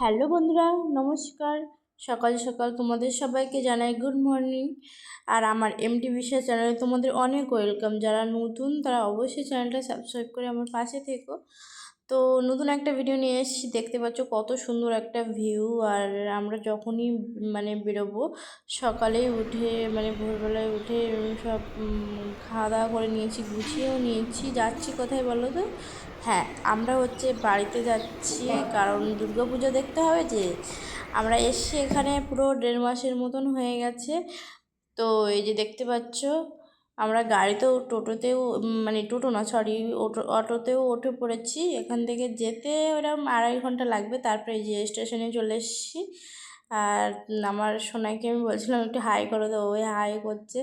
Hello বন্ধুরা, নমস্কার। সকাল সকাল তোমাদের সবাইকে জানাই গুড মর্নিং। আর আমার এমটি বিশ্বাস চ্যানেলে তোমাদের অনেক ওয়েলকাম। যারা নতুন, তারা অবশ্যই চ্যানেলটা সাবস্ক্রাইব করে আমার পাশে থেকো। তো নতুন একটা ভিডিও নিয়ে এসেছি। দেখতে পাচ্ছ কত সুন্দর একটা ভিউ আর আমরা যখনই মানে বেরোবো, সকালেই উঠে মানে ভোরবেলায় উঠে সব খাওয়া দাওয়া করে নিয়েছি, গুছিয়েও নিয়েছি। যাচ্ছি কোথায় বলো তো? হ্যাঁ আমরা হচ্ছে বাড়িতে যাচ্ছি কারণ দুর্গা পুজো দেখতে হবে যে আমরা এসছি এখানে পুরো দেড় মাসের মতন হয়ে গেছে। তো এই যে দেখতে পাচ্ছ, আমরা গাড়িতেও, টোটোতেও মানে টোটো না সরি অটো অটোতেও উঠে পড়েছি। এখান থেকে যেতে ওরকম আড়াই ঘণ্টা লাগবে, তারপরে যে স্টেশনে চলে এসেছি। আর আমার সোনাইকে আমি বলছিলাম, একটু হাই করে দেবো ওই হাই করছে।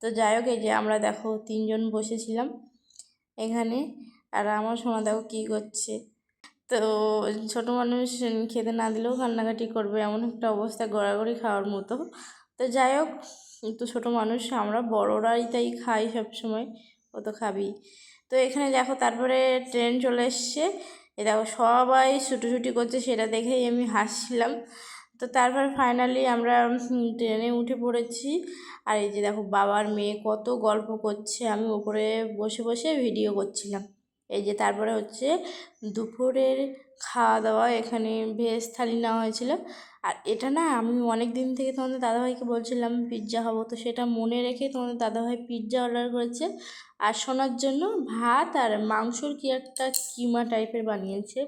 তো যাই হোক, এই যে আমরা দেখো, তিনজন বসেছিলাম এখানে। আর আমার সোনা দেখো কী করছে। তো ছোটো মানুষ খেতে না দিলেও কান্নাকাটি করবে, এমন একটা অবস্থা গড়াগড়ি খাওয়ার মতো। তো যাই হোক, তো ছোটো মানুষ, আমরা বড়রাই তাই খাই সবসময়, ও তো খাবি তো এখানে দেখো তারপরে ট্রেন চলে এসছে। এ দেখো সবাই ছুটোছুটি করছে, সেটা দেখেই আমি হাসছিলাম। তো তারপর ফাইনালি আমরা ট্রেনে উঠে পড়েছি। আর এই যে দেখো বাবার মেয়ে কত গল্প করছে, আমি ওপরে বসে বসে ভিডিও করছিলাম। এই যে তারপরে হচ্ছে দুপুরের খাওয়া দাওয়া এখানে ভেজ থালি নেওয়া হয়েছিল। আর এটা না আমি অনেক দিন থেকে তোমাদের দাদাভাইকে বলছিলাম পিৎজা হব তো সেটা মনে রেখে তোমাদের দাদাভাই পিৎজা অর্ডার করেছে। আর শোনার জন্য ভাত আর মাংসর কি একটা কিমা টাইপের বানিয়েছে।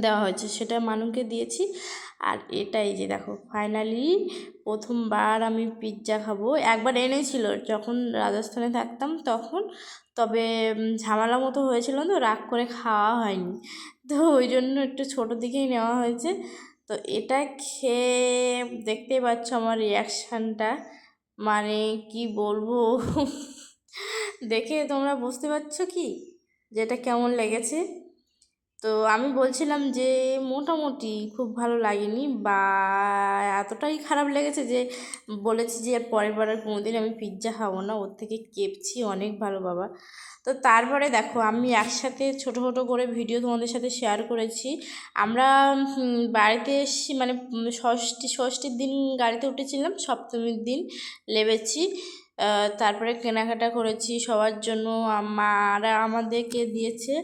দেওয়া হয়েছে, সেটা মানুকে দিয়েছি। আর এটাই যে দেখো ফাইনালি প্রথমবার আমি পিৎজা খাব। একবার এনেছিল, যখন রাজস্থানে থাকতাম তখন, তবে ঝামেলা মতো হয়েছিল তো, রাগ করে খাওয়া হয়নি। তো ওই জন্য একটু ছোটো দিকেই নেওয়া হয়েছে। তো এটা খেয়ে দেখতেই পাচ্ছ আমার রিয়াকশানটা মানে কি বলব? দেখে তোমরা বুঝতে পারছ কি? যে এটা কেমন লেগেছে? তো আমি বলছিলাম যে, মোটামুটি খুব ভালো লাগেনি বা এতটাই খারাপ লেগেছে যে, বলেছি যে পরের বার আর কোনোদিন আমি পিৎজা খাব না, ওর থেকে কেপছি অনেক ভালো, বাবা। তো তারপরে দেখো, আমি একসাথে ছোটো ছোটো করে ভিডিও তোমাদের সাথে শেয়ার করেছি। আমরা বাড়িতে এসেছি মানে ষষ্ঠী, ষষ্ঠীর দিন গাড়িতে উঠেছিলাম, সপ্তমীর দিন লেবেছি। তারপরে কেনাকাটা করেছি, সবার জন্য মারা আমাদেরকে দিয়েছে।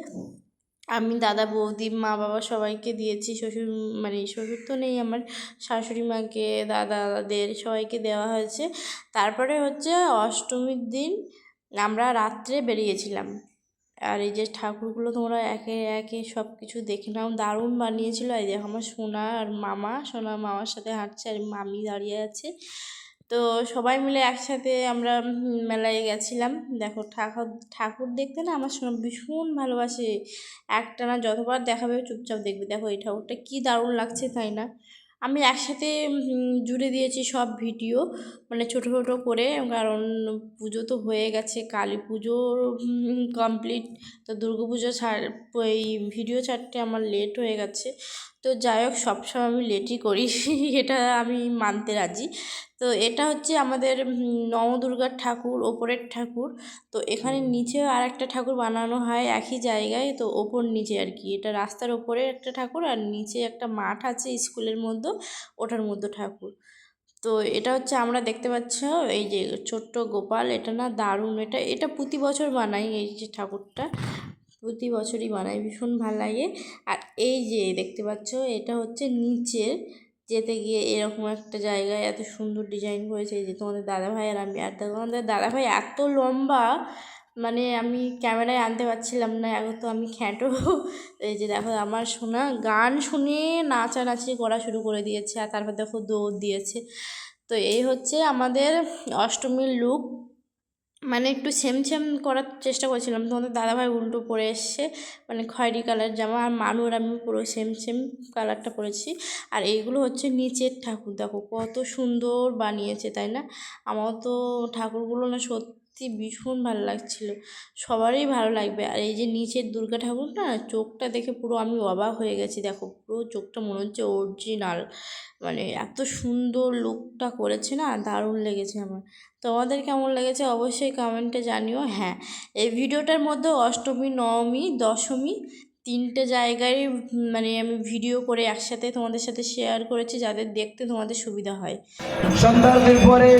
আমি দাদা, বৌদি, মা, বাবা সবাইকে দিয়েছি। শ্বশুর মানে শ্বশুর তো নেই আমার, শাশুড়ি মাকে, দাদাদের সবাইকে দেওয়া হয়েছে। তারপরে হচ্ছে অষ্টমীর দিন আমরা রাত্রে বেরিয়েছিলাম। আর এই যে ঠাকুরগুলো তোমরা একে একে সব কিছু দেখে নাও, দারুণ বানিয়েছিল। এই দেখো আমার সোনা আর মামা, সোনা মামার সাথে হাঁটছে আর মামি দাঁড়িয়ে আছে। তো সবাই মিলে একসাথে আমরা মেলায় গেছিলাম। দেখো ঠাকুর ঠাকুর দেখতে না আমার ভীষণ ভালোবাসে। একটা না যতবার দেখাবে চুপচাপ দেখবে। দেখো এই ঠাকুরটা কী দারুণ লাগছে তাই না? আমি একসাথে জুড়ে দিয়েছি সব ভিডিও মানে ছোটো ছোটো করে, কারণ পুজো তো হয়ে গেছে, কালী পুজো কমপ্লিট তো দুর্গা পুজো ছাড় এই ভিডিও ছাড়তে আমার লেট হয়ে গেছে। তো যাই হোক সবসময় আমি লেটই করি এটা আমি মানতে রাজি। তো এটা হচ্ছে আমাদের নবদুর্গার ঠাকুর ওপরের ঠাকুর। তো এখানে নিচে আর একটা ঠাকুর বানানো হয় একই জায়গায় তো ওপর নিচে আর কি। এটা রাস্তার ওপরে একটা ঠাকুর আর নিচে একটা মাঠ আছে স্কুলের মধ্যে ওটার মধ্যে ঠাকুর। তো এটা হচ্ছে আমরা দেখতে পাচ্ছ এই যে ছোট্ট গোপাল এটা না দারুণ এটা এটা প্রতি বছর বানাই এই যে ঠাকুরটা। প্রতি বছরই বানাই ভীষণ ভালো লাগে। আর এই যে দেখতে পাচ্ছ, এটা হচ্ছে নিচের, যেতে গিয়ে এরকম একটা জায়গায় এত সুন্দর ডিজাইন করেছে যে তোমাদের দাদাভাই আর আমি। আর তোমাদের দাদাভাই এত লম্বা মানে আমি ক্যামেরায় আনতে পারছিলাম না, এখন তো আমি খ্যাঁটো। এই যে দেখো, আমার শোনা গান শুনে নাচানাচি করা শুরু করে দিয়েছে, আর তারপর দেখো দৌড় দিয়েছে। তো এই হচ্ছে আমাদের অষ্টমীর লুক মানে একটু সেম সেম করার চেষ্টা করেছিলাম। তোমাদের দাদাভাই উল্টো পরে এসছে মানে খয়েরি কালার জামা, আর মানুর আমি পুরো সেম সেম কালারটা পরেছি। আর এইগুলো হচ্ছে নিচের ঠাকুর, দেখো কত সুন্দর বানিয়েছে, তাই না? আমার তো ঠাকুরগুলো না সত্যি ভীষণ ভালো লাগছিল। সবারই ভালো লাগবে। আর এই যে নিচের দুর্গা ঠাকুর না, চোখটা দেখে পুরো আমি অবাক হয়ে গেছি। দেখো, পুরো চোখটা মনে হচ্ছে অরিজিনাল মানে এত সুন্দর লুকটা করেছে না, দারুণ লেগেছে আমার। তোমাদের কেমন লেগেছে অবশ্যই কমেন্টে জানিও। হ্যাঁ এই ভিডিওটার মধ্যে অষ্টমী, নবমী, দশমী তিনটে জায়গায় মানে আমি ভিডিও করে একসাথে তোমাদের সাথে শেয়ার করেছি যাদের দেখতে তোমাদের সুবিধা হয়। সন্ধ্যার পরে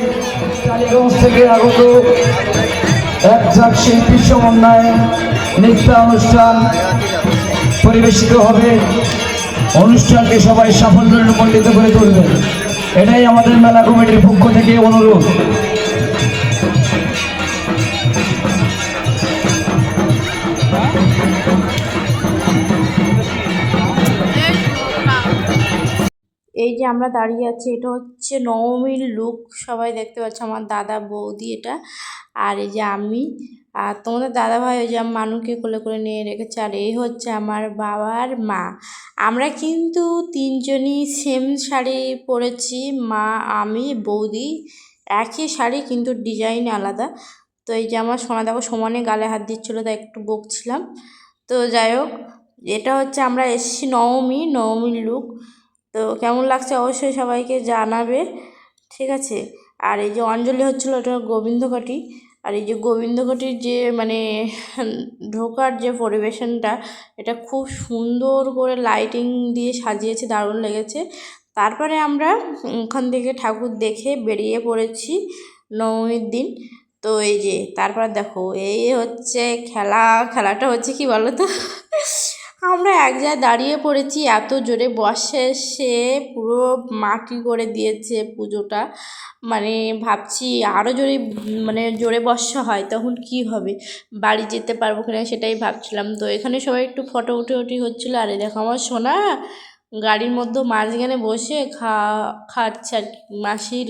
টালিগঞ্জ থেকে আগত এক ঝাঁক শিল্পীর সমন্বয়ে নৃত্য অনুষ্ঠান পরিবেশিত হবে। অনুষ্ঠানকে সবাই সাফল্যমণ্ডিত করে তুলবে। এটাই আমাদের মেলা কমিটির পক্ষ থেকে অনুরোধ। এই যে আমরা দাঁড়িয়ে আছি, এটা হচ্ছে নবমীর লুক সবাই দেখতে পাচ্ছ, আমার দাদা বৌদি এটা, আর এই যে আমি, আর তোমাদের দাদা ভাই ওই যে মানুকে কোলে করে নিয়ে রেখেছে, আর এই হচ্ছে আমার বাবার মা। আমরা কিন্তু তিনজনই সেম শাড়ি পরেছি, মা, আমি, বৌদি, একই শাড়ি কিন্তু ডিজাইন আলাদা। তো এই যে আমার সোনা দেখো সমানে গালে হাত দিচ্ছিল, তাই একটু বকছিলাম। তো যাই হোক, এটা হচ্ছে আমরা এসেছি নবমী, নবমীর লুক তো কেমন লাগছে অবশ্যই সবাইকে জানাবে, ঠিক আছে? আর এই যে অঞ্জলি হচ্ছিল, ওটা গোবিন্দকাটি আর এই যে গোবিন্দকাটির যে মানে ঢোকার যে পরিবেশনটা, এটা খুব সুন্দর করে লাইটিং দিয়ে সাজিয়েছে, দারুণ লেগেছে। তারপরে আমরা ওখান থেকে ঠাকুর দেখে বেরিয়ে পড়েছি নবমীর দিন। তো এই যে, তারপর দেখো, এই হচ্ছে খেলা, খেলাটা হচ্ছে কি বলো তো আমরা এক জায়গায় দাঁড়িয়ে পড়েছি, এত জোরে বর্ষা এসে পুরো মাটি করে দিয়েছে পুজোটা। মানে ভাবছি আরও জোরে মানে জোরে বর্ষা হয়, তখন কি হবে? বাড়ি যেতে পারব কিনা সেটাই ভাবছিলাম। তো এখানে সবাই একটু ফটো উঠে উঠি হচ্ছিল, আরে দেখো আমার সোনা, গাড়ির মধ্যে মাঝখানে বসে খা, খাচ্ছে আর মাসির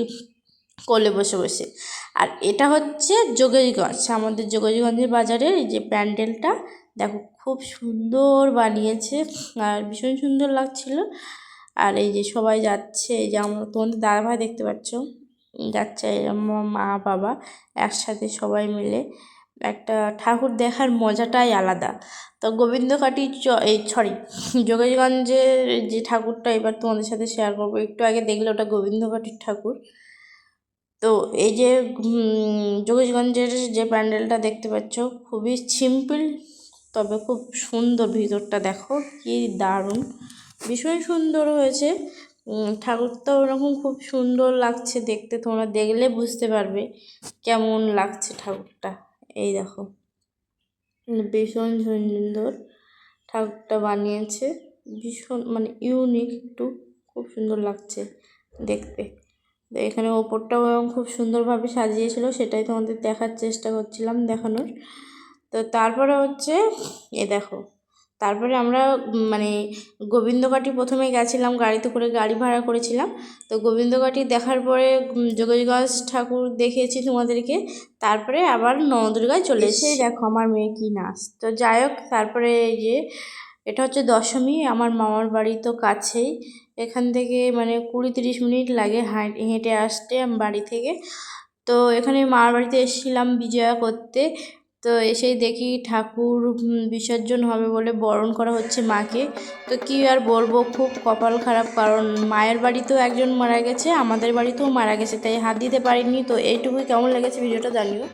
কোলে বসে বসে। আর এটা হচ্ছে যোগেশগঞ্জ, আমাদের যোগেশগঞ্জের বাজারে এই যে প্যান্ডেলটা, দেখো খুব সুন্দর বানিয়েছে আর ভীষণ সুন্দর লাগছিল। আর এই যে সবাই যাচ্ছে, এই যে আমরা তোমাদের দাদা ভাই দেখতে পাচ্ছ, যাচ্ছে মা বাবা একসাথে সবাই মিলে। একটা ঠাকুর দেখার মজাটাই আলাদা। তো গোবিন্দকাটি এই সরি যোগেশগঞ্জের যে ঠাকুরটা এবার তোমাদের সাথে শেয়ার করব, একটু আগে দেখলে ওটা গোবিন্দকাটির ঠাকুর। তো এই যে যোগেশগঞ্জের যে প্যান্ডেলটা দেখতে পাচ্ছ, খুবই সিম্পল তবে খুব সুন্দর ভিতরটা দেখো, কি দারুণ। ভীষণ সুন্দর হয়েছে। ঠাকুরটা ওরকম খুব সুন্দর লাগছে দেখতে, তোমরা দেখলে বুঝতে পারবে কেমন লাগছে ঠাকুরটা। এই দেখো, ভীষণ সুন্দর ঠাকুরটা বানিয়েছে। ভীষণ মানে ইউনিক একটু, খুব সুন্দর লাগছে দেখতে। তো এখানে ওপরটাও খুব সুন্দরভাবে সাজিয়েছিল, সেটাই তোমাদের দেখার চেষ্টা করছিলাম দেখানোর। তো তারপরে হচ্ছে এ দেখো তারপরে আমরা মানে গোবিন্দকাটি প্রথমে গেছিলাম গাড়িতে করে গাড়ি ভাড়া করেছিলাম। তো গোবিন্দকাটি দেখার পরে যোগেশগঞ্জ ঠাকুর দেখিয়েছি তোমাদেরকে তারপরে আবার নবদুর্গায় চলে এসে দেখো আমার মেয়ে কি নাচ। তো যাই হোক তারপরে এই যে এটা হচ্ছে দশমী আমার মামার বাড়ি তো কাছেই। এখান থেকে মানে কুড়ি তিরিশ মিনিট লাগে হাঁট- হেঁটে আসতে আম- বাড়ি থেকে। তো এখানে মামার বাড়িতে এসেছিলাম বিজয়া করতে। তো এসেই দেখি ঠাকুর বিসর্জন হবে বলে বরণ করা হচ্ছে মাকে। তো কি আর বলব, খুব কপাল খারাপ, কারণ মায়ের বাড়িতেও একজন মারা গেছে, আমাদের বাড়িতেও মারা গেছে, তাই হাত দিতে পারিনি। তো এইটুকুই কেমন লেগেছে, ভিডিওটা জানিও।